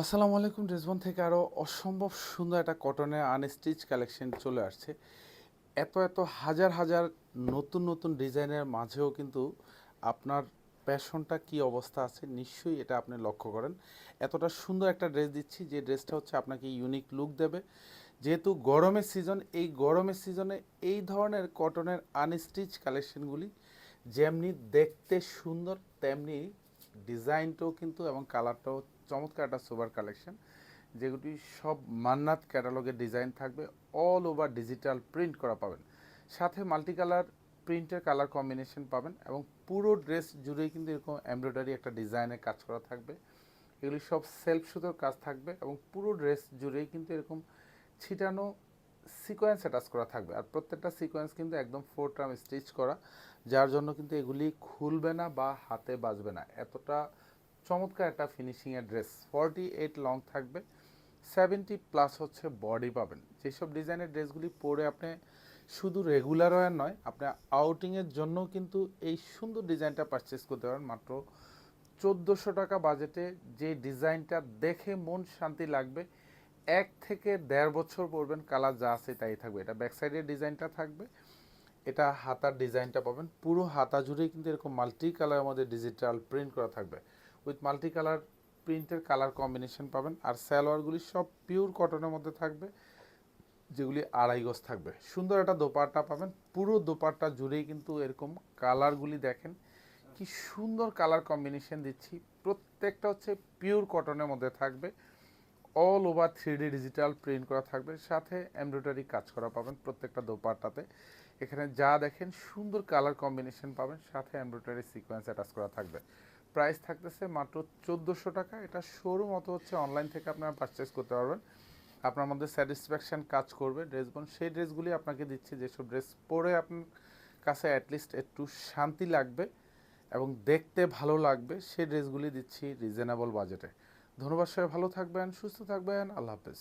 আসসালামু আলাইকুম ড্রেসবন থেকে আরও অসম্ভব সুন্দর একটা কটনের আনস্টিচ কালেকশন চলে আসছে। এত এত হাজার হাজার নতুন নতুন ডিজাইনের মাঝেও কিন্তু আপনার প্যাশনটা কি অবস্থা আছে, নিশ্চয়ই এটা আপনি লক্ষ্য করেন। এতটা সুন্দর একটা ড্রেস দিচ্ছি, যে ড্রেসটা হচ্ছে আপনাকে ইউনিক লুক দেবে। যেহেতু গরমের সিজন, এই গরমের সিজনে এই ধরনের কটনের আনস্টিচ কালেকশনগুলি যেমনি দেখতে সুন্দর, তেমনি ডিজাইনটাও কিন্তু এবং কালারটাও চমৎকার একটা সুপার কালেকশন, যেগুলি সব মান্নাত ক্যাটালগের ডিজাইন থাকবে অল ওভার ডিজিটাল প্রিন্ট করা পাবেন। সাথে মাল্টি কালার প্রিন্টের কালার কম্বিনেশন পাবেন এবং পুরো ড্রেস জুড়েই কিন্তু এরকম এমব্রয়ডারি একটা ডিজাইনের কাজ করা থাকবে। এগুলি সব সেলফ সুতোর কাজ থাকবে এবং পুরো ড্রেস জুড়েই কিন্তু এরকম ছিটানো সিকোয়েন্স অ্যাটাচ করা থাকবে। আর প্রত্যেকটা সিকোয়েন্স কিন্তু একদম ফোর ট্রাম স্টিচ করা, যার জন্য কিন্তু এগুলি খুলবে না বা হাতে বাজবে না। এতটা চমৎকার একটা ফিনিশিংয়ের ড্রেস ফর্টি এইট লং থাকবে সেভেন্টি প্লাস হচ্ছে বডি পাবেন। যেসব ডিজাইনের ড্রেসগুলি পরে আপনি শুধু রেগুলার ওয়ার নয়, আপনি আউটিংয়ের জন্য কিন্তু এই সুন্দর ডিজাইনটা পারচেস করতে পারেন। মাত্র চোদ্দোশো টাকা বাজেটে যে ডিজাইনটা দেখে মন শান্তি লাগবে, এক থেকে দেড় বছর পরবেন কালার যা আছে তাই থাকবে। এটা ব্যাক সাইডের ডিজাইনটা থাকবে, এটা হাতার ডিজাইনটা পাবেন। পুরো হাতা জুড়েই কিন্তু এরকম মাল্টি কালারের মধ্যে ডিজিটাল প্রিন্ট করা থাকবে। উইথ মাল্টি কালার প্রিন্টের কালার কম্বিনেশন পাবেন। আর স্যালোয়ারগুলি সব পিওর কটনের মধ্যে থাকবে, যেগুলি আড়াই গজ থাকবে। সুন্দর একটা দোপাট্টা পাবেন। পুরো দোপাট্টা জুড়েই কিন্তু এরকম কালারগুলি দেখেন। কি সুন্দর কালার কম্বিনেশন দিচ্ছি। প্রত্যেকটা হচ্ছে পিওর কটনের মধ্যে থাকবে। All over three digital print করা থাকবে। সাথে এমব্রয়ডারি কাজ করা পাবেন প্রত্যেকটা দোপাট্টাতে। এখানে যা দেখেন, সুন্দর কালার কম্বিনেশন পাবেন। সাথে এমব্রয়ডারি সিকোয়েন্স অ্যাটাচ করা থাকবে। প্রাইস থাকতেছে মাত্র চোদ্দোশো টাকা। এটা শোরুম অত হচ্ছে অনলাইন থেকে আপনারা পারচেস করতে পারবেন। আপনার মধ্যে স্যাটিসফ্যাকশান কাজ করবে ড্রেসবন সেই ড্রেসগুলি আপনাকে দিচ্ছি যেসব ড্রেস পরে আপনার কাছে অ্যাটলিস্ট একটু শান্তি লাগবে এবং দেখতে ভালো লাগবে, সেই ড্রেসগুলি দিচ্ছি রিজনেবল বাজেটে ধন্যবাদ সবাই, ভালো থাকবেন, সুস্থ থাকবেন, আল্লাহ হাফেজ।